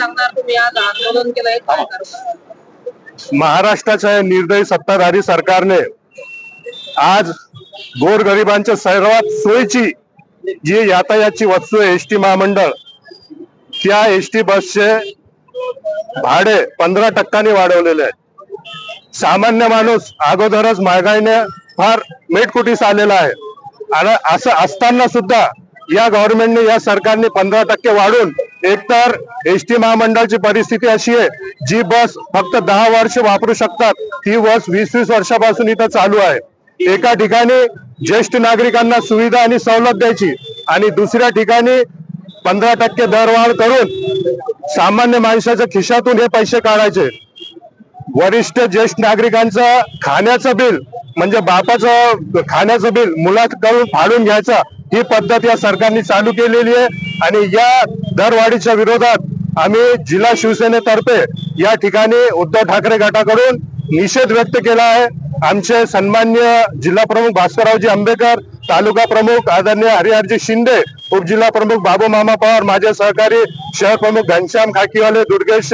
सांगणार तुम्ही आज? आंदोलन केलंय काय करणार? महाराष्ट्राच्या निर्दयी सत्ताधारी सरकारने आज गोरगरिबांच्या सर्वात सोयीची जी यातायातची वस्तू आहे एस टी महामंडळ त्या एस टी बसचे भाडे पंधरा टक्क्यांनी वाढवलेले आहे सामान्य माणूस अगोदरच महागाईने फार मेटकुटीस आलेला आहे. आणि असं असताना सुद्धा या गव्हर्नमेंटने या सरकारने पंधरा टक्के वाढून एकतर एस टी महामंडळाची परिस्थिती अशी आहे जी बस फक्त दहा वर्ष वापरू शकतात ती बस वीस वीस वर्षापासून इथं चालू आहे. एका ठिकाणी ज्येष्ठ नागरिकांना सुविधा आणि सवलत द्यायची आणि दुसऱ्या ठिकाणी पंधरा टक्के दरवाढ करून सामान्य माणसाच्या खिशातून हे पैसे काढायचे. वरिष्ठ ज्येष्ठ नागरिकांचं खाण्याचं बिल म्हणजे बापाचं खाण्याचं बिल मुलाकडून फाडून घ्यायचं ही पद्धत या सरकारने चालू केलेली आहे आणि या दरवाढीच्या विरोधात आम्ही जिल्हा शिवसेनेतर्फे या ठिकाणी उद्धव ठाकरे गटाकडून निषेध व्यक्त केला आहे. आमचे सन्मान्य जिल्हा प्रमुख भास्कररावजी आंबेकर तालुका प्रमुख आदरणीय हरिहरजी शिंदे उपजिल्हा प्रमुख बाबू मामा पवार माझे सहकारी शहर प्रमुख घनश्याम खाकीवाले दुर्गेश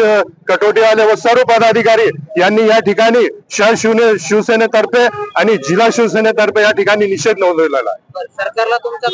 कटोटीवाले व सर्व पदाधिकारी यांनी या ठिकाणी शहर शिवने शिवसेनेतर्फे आणि जिल्हा शिवसेनेतर्फे या ठिकाणी निषेध नोंदवलेला आहे. सरकारला तुमचा